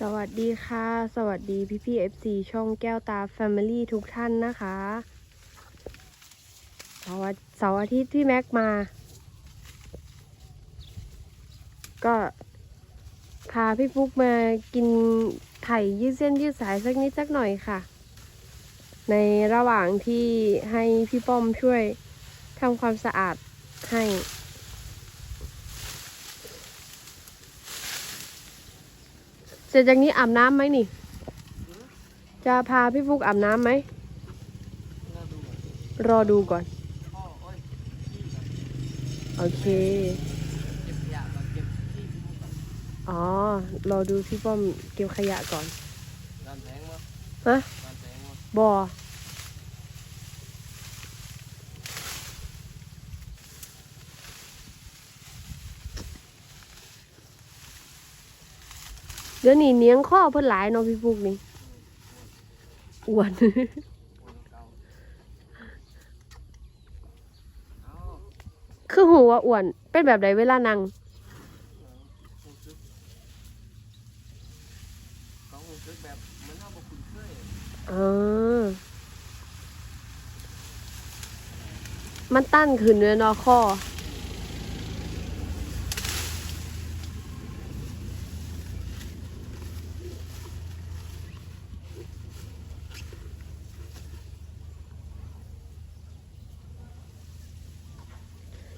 สวัสดีค่ะ สวัสดีพี่พี่เอฟซีช่องแก้วตา Family ทุกท่านนะคะเสาร์อาเสาร์อาทิตย์พี่แม็กมา ก็พาพี่ฟุกมากินไข่ยืดเส้นยืดสายสักนิดสักหน่อยค่ะ ในระหว่างที่ให้พี่ป้อมช่วยทำความสะอาดให้ เส ร็จจากนี้อาบน้ำไหมนี่ จะพาพี่ฟุกอาบน้ำไหม รอดูก่อน โอเค อ๋อ รอดูพี่ป้อมเก็บขยะก่อนฮะบ่อ เดี๋ยวนี้เนียงข้อเพิ่นหลายเนาะพี่ฟุกนี่อ้วนคือหูว่าอ้วน เป็นแบบใดเวลานั่งออมันตั้นขึ้นเลยเนาะข้อ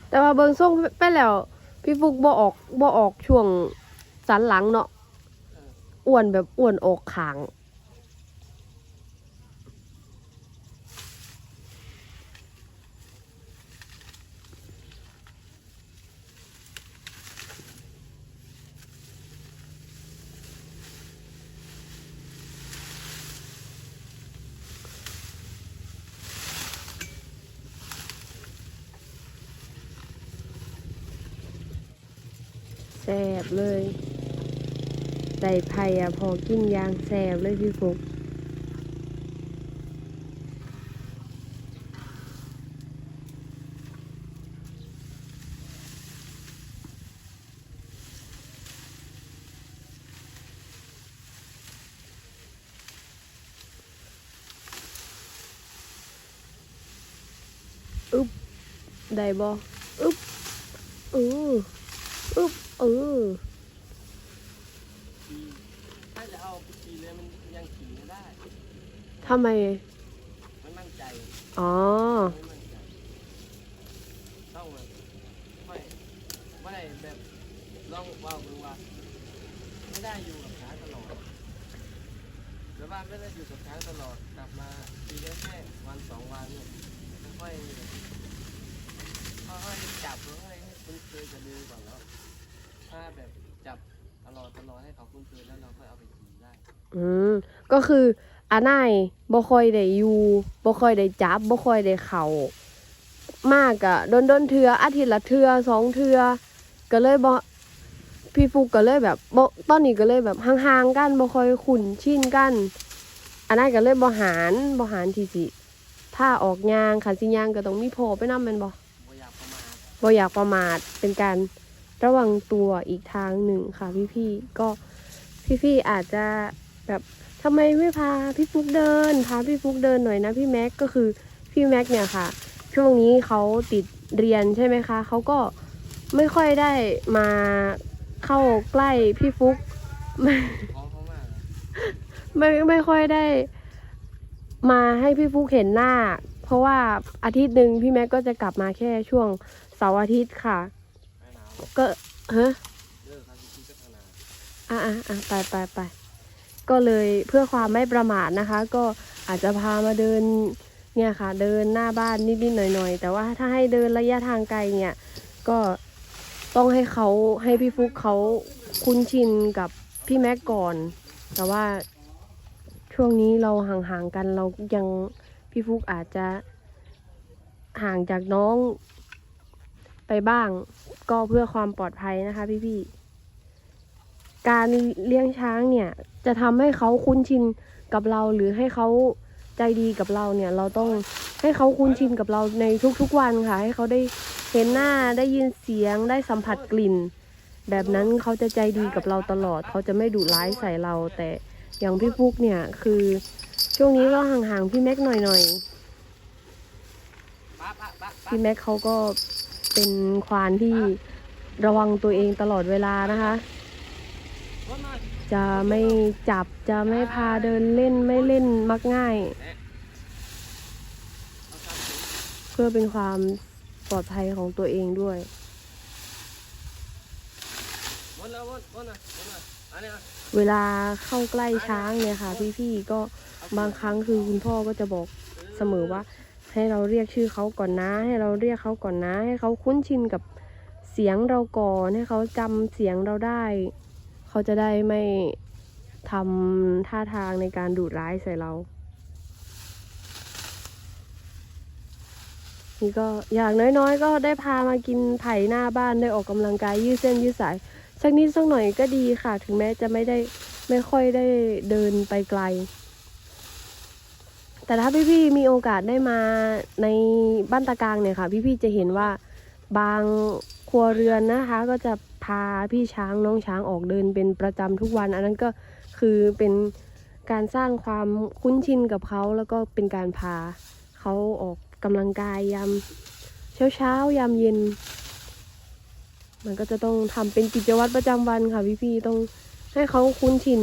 แต่ว่าเบิงส่งไปแล้ว พี่ฟุกบ่ออกบ่ออกช่วงสันหลังเนาะอ้วนแบบอ้วนออกขาง แส บเลยใส่ไผ่อะพอกินยางแสบเลยพี่ฟุกอึ๊บได้บ่อึ๊บอออึ๊บ เออถ้าจะเอาไปขี่เลยมันยังขี่ไม่ได้ทำไมไม่มั่นใจอ๋อ ไม่มั่นใจต้องแบบไม่ไม่แบบลองว่าดูว่าไม่ได้อยู่กับช้างตลอดหรือว่าไม่ได้อยู่กับช้างตลอดกลับมาทีแค่แค่วันสองวันเนี่ยค่อยๆค่อยๆจับแล้วค่อยให้คุ้นเคยกับมือก่อนแล้ว ถ้าแบบจับตลอดตลอดให้เขาคุ้นเคยแล้วเราค่อยเอาไปขี่ได้อืมก็คืออานายบ่ค่อยได้อยู่บ่ค่อยได้จับบ่ค่อยได้เข้ามากอะโดนโดนเทืออาทิตย์ละเทือสองเทือก็เลยบ่พี่ฟุกก็เลยแบบบ่ตอนนี้ก็เลยแบบห่างๆกันบ่ค่อยคุ้นชินกันอานายก็เลยบ่หารบ่หารที่สิถ้าออกยางคันสิยางก็ต้องมีโพไปนำแม่นบ่บ่อยากประมาทบ่อยากประมาทเป็นการ ระวังตัวอีกทางหนึ่งค่ะพี่ๆก็พี่ๆอาจจะแบบทำไมไม่พาพี่ฟุกเดิน พาพี่ฟุกเดินหน่อยนะพี่แม็กก็คือพี่แม็กเนี่ยค่ะ ช่วงนี้เขาติดเรียนใช่ไหมคะเขาก็ไม่ค่อยได้มาเข้าใกล้พี่ฟุกไม่ไม่ไม่ค่อยได้ มาให้พี่ฟุกเห็นหน้า เพราะว่าอาทิตย์หนึ่งพี่แม็กก็จะกลับมาแค่ช่วงเสาร์อาทิตย์ค่ะ ก็ฮะอ่าอะอะอะไปไปไปก็เลยเพื่อความไม่ประมาทนะคะ ก็อาจจะพามาเดินเนี่ยค่ะ เดินหน้าบ้านนิดๆหน่อยๆ แต่ว่าถ้าให้เดินระยะทางไกลเนี่ย ก็ต้องให้เขาให้พี่ฟุกเขาคุ้นชินกับพี่แม็กก่อน แต่ว่าช่วงนี้เราห่างๆกันเรายังพี่ฟุกอาจจะห่างจากน้อง ไปบ้าง ก็เพื่อความปลอดภัยนะคะพี่ๆ การเลี้ยงช้างเนี่ย จะทำให้เขาคุ้นชินกับเราหรือให้เขาใจดีกับเราเนี่ย เราต้องให้เขาคุ้นชินกับเราในทุกๆวันค่ะ ให้เขาได้เห็นหน้าได้ยินเสียงได้สัมผัสกลิ่น แบบนั้นเขาจะใจดีกับเราตลอด เขาจะไม่ดุร้ายใส่เรา แต่อย่างพี่ฟุกเนี่ยคือช่วงนี้ก็ห่างๆพี่แม็กหน่อยๆพี่แม็กเขาก็ เป็นควานที่ระวังตัวเองตลอดเวลานะคะ จะไม่จับจะไม่พาเดินเล่นไม่เล่นมักง่าย เพื่อเป็นความปลอดภัยของตัวเองด้วยเวลาเข้าใกล้ช้างเนี่ยค่ะ พี่ๆก็บางครั้งคือคุณพ่อก็จะบอกเสมอว่า ให้เราเรียกชื่อเขาก่อนนะ ให้เราเรียกเขาก่อนนะ ให้เขาคุ้นชินกับเสียงเราก่อนให้เขาจำเสียงเราได้ เขาจะได้ไม่ทำท่าทางในการดุร้ายใส่เรา นี่ก็อย่างน้อยๆ ก็ได้พามากินไผ่หน้าบ้านได้ออกกำลังกายยืดเส้นยืดสายสักนิดสักหน่อยก็ดีค่ะ ถึงแม้จะไม่ได้ไม่ค่อยได้เดินไปไกล แต่ถ้าพี่ๆมีโอกาสได้มาในบ้านตะกางเนี่ยค่ะพี่ๆจะเห็นว่าบางครัวเรือนนะคะ ก็จะพาพี่ช้างน้องช้างออกเดินเป็นประจำทุกวัน อันนั้นก็คือเป็นการสร้างความคุ้นชินกับเขาแล้วก็เป็นการพาเขาออกกำลังกายยามเช้าเช้ายามเย็น มันก็จะต้องทำเป็นกิจวัตรประจำวันค่ะพี่ๆต้องให้เขาคุ้นชิน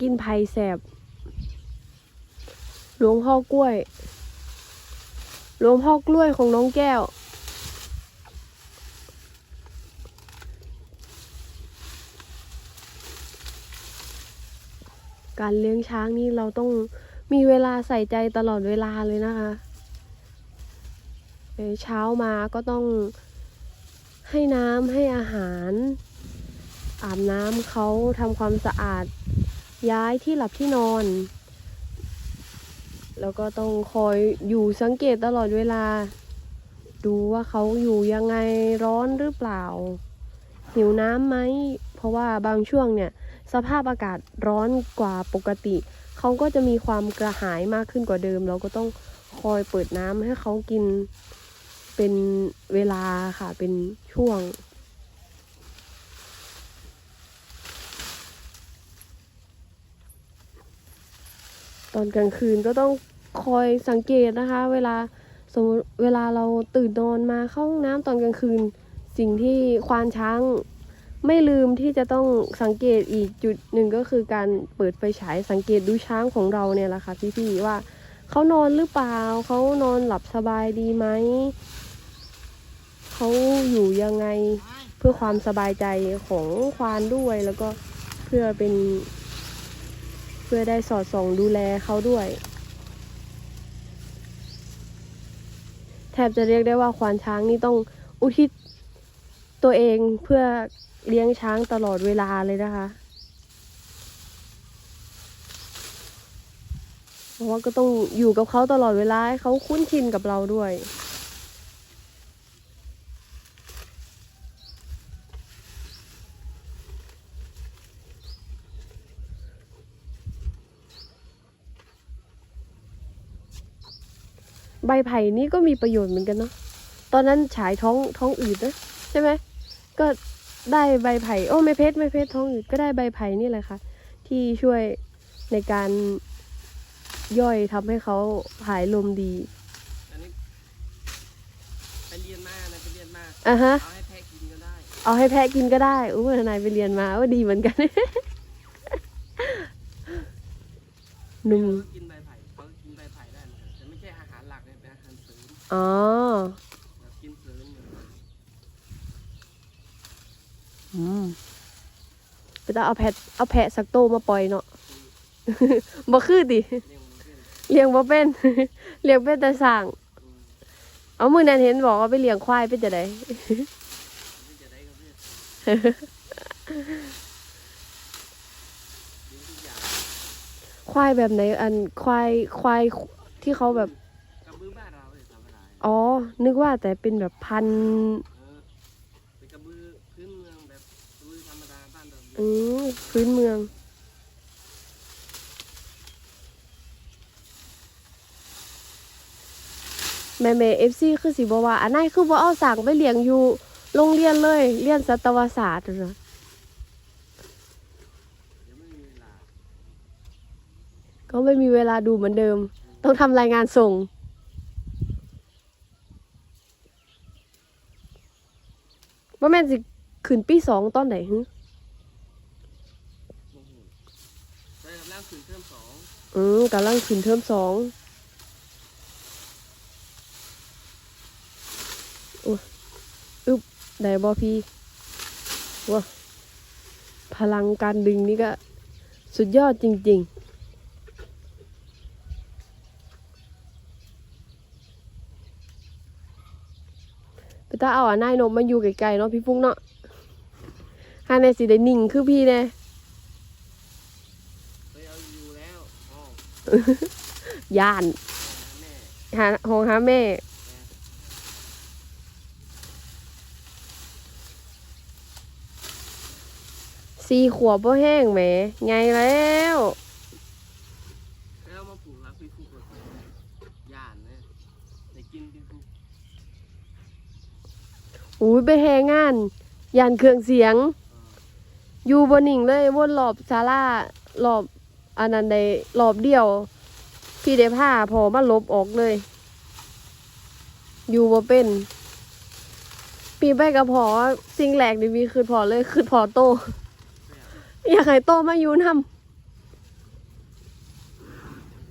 กินไผ่แสบ หลวงพ่อกล้วย หลวงพ่อกล้วยของน้องแก้ว การเลี้ยงช้างนี่เราต้องมีเวลาใส่ใจตลอดเวลาเลยนะคะเอ่อเช้ามาก็ต้องให้น้ำให้อาหาร อาบน้ำเขาทำความสะอาด ย้ายที่หลับที่นอน แล้วก็ต้องคอยอยู่สังเกตตลอดเวลา ดูว่าเขาอยู่ยังไงร้อนหรือเปล่า หิวน้ำไหม เพราะว่าบางช่วงเนี่ย สภาพอากาศร้อนกว่าปกติ เขาก็จะมีความกระหายมากขึ้นกว่าเดิม เราก็ต้องคอยเปิดน้ำให้เขากินเป็นเวลาค่ะเป็นช่วง ตอนกลางคืนก็ต้องคอยสังเกตนะคะ เวลาสมมติเวลาเราตื่นนอนมาเข้าห้องน้ำตอนกลางคืน สิ่งที่ควานช้างไม่ลืมที่จะต้องสังเกตอีกจุดหนึ่งก็คือการเปิดไฟฉายสังเกตดูช้างของเราเนี่ยแหละค่ะพี่ๆว่าเขานอนหรือเปล่าเขานอนหลับสบายดีไหมเขาอยู่ยังไงเพื่อความสบายใจของควานด้วยแล้วก็เพื่อเป็น เพื่อได้สอดส่องดูแลเขาด้วย แทบจะเรียกได้ว่าควานช้างนี่ต้องอุทิศตัวเองเพื่อเลี้ยงช้างตลอดเวลาเลยนะคะเพราะว่าก็ต้องอยู่กับเขาตลอดเวลาให้เขาคุ้นชินกับเราด้วย ใบไผ่นี่ก็มีประโยชน์เหมือนกันเนาะตอนนั้นฉายท้องท้องอืดนะใช่ไหมก็ได้ใบไผ่โอ้ไม่เพชรไม่เพชรท้องอืดก็ได้ใบไผ่นี่แหละค่ะ ที่ช่วยในการย่อยทำให้เขาหายลมดีอันนี้ไปเรียนมานะไปเรียนมาอะฮะเอาให้แพะกินก็ได้เอาให้แพะกินก็ได้อู้ทนายไปเรียนมาว่าดีเหมือนกันหนุ่ม อ๋ออืมไปต้องเอาแพะเอาแพะสักโตวมาปล่อยเนาะบ่คือดิเลี้ยงมันเป็นเรียงบ่เป็นเลี้ยงเป็นแต่สั่งเอามือนั้นเห็นบอกว่าไปเลี้ยงควายเป็นจะได้ควายแบบไหนอันควายควายที่เขาแบบ อ๋อ นึกว่าแต่เป็นแบบพันธุ์เออเป็นกระบือพื้นเมืองแบบกระบือธรรมดาบ้านเราอืมพื้นเมือง แม่แม่เอฟซีคือสิบว่าอันนั้นคือบ่เอาสั่งไปเลี้ยงอยู่โรงเรียนเลย เรียนสัตวศาสตร์นะเดี๋ยวไม่มีเวลาก็ไม่มีเวลาดูเหมือนเดิม ต้องทำรายงานส่ง ว่าแม่สิขึ้นปีสองตอนไหนฮึโอ้โหได้กำลังขึ้นเทอมสองอืมกำลังขึ้นเทอมสองโอ้อึบได้บอพี่ว้าพลังการดึงนี่ก็ สุดยอดจริง ๆ ไปตาเอาอะนายนมมาอยู่ไกลๆเนาะพี่ฟุ้งเนาะฮาเนสิได้นิ่งคือพี่แน่ไปเอาอยู่แล้วอ๋อย่านแม่หาห้องหาแม่สี่ขวบบ่แห้งแหมไงแล้วแล้วมาปลูกรักพี่ฟุกเลยย่านนะได้กินพี่ฟุก อุ้ยไปแหงงานยานเครื่องเสียง อยู่บนหนิงเลยวนรอบศาลารอบอันนั้นได้รอบเดียว พี่ได้ผ้าพอมาลบออกเลย อยู่บ่เป็น ปีไปกับพอสิ่งแรกที่มีคือพอเลยคือพอโต อยากให้โตมาอยู่นำอ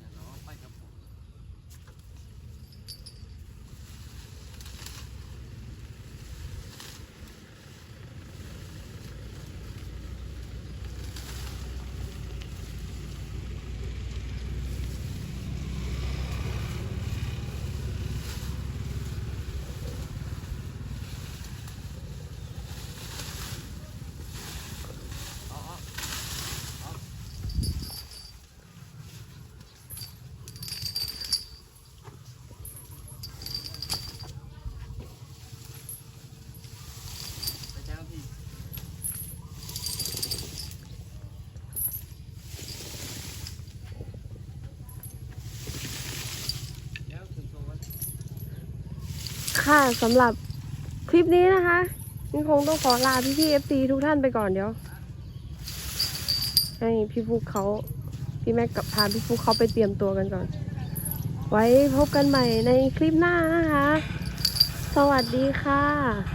ย่าล้อไปกับผม อ๋ออ๋ออ๋อไปจ้างพี่แล้วถึงตัววัน ค่ะสำหรับคลิปนี้นะคะนี่คงต้องขอลาพี่พี่เอฟซีทุกท่านไปก่อนเดี๋ยว ให้พี่ฟุกเขาพี่แม็กกับพาพี่ฟุกเขาไปเตรียมตัวกันก่อน ไว้พบกันใหม่ในคลิปหน้านะคะ สวัสดีค่ะ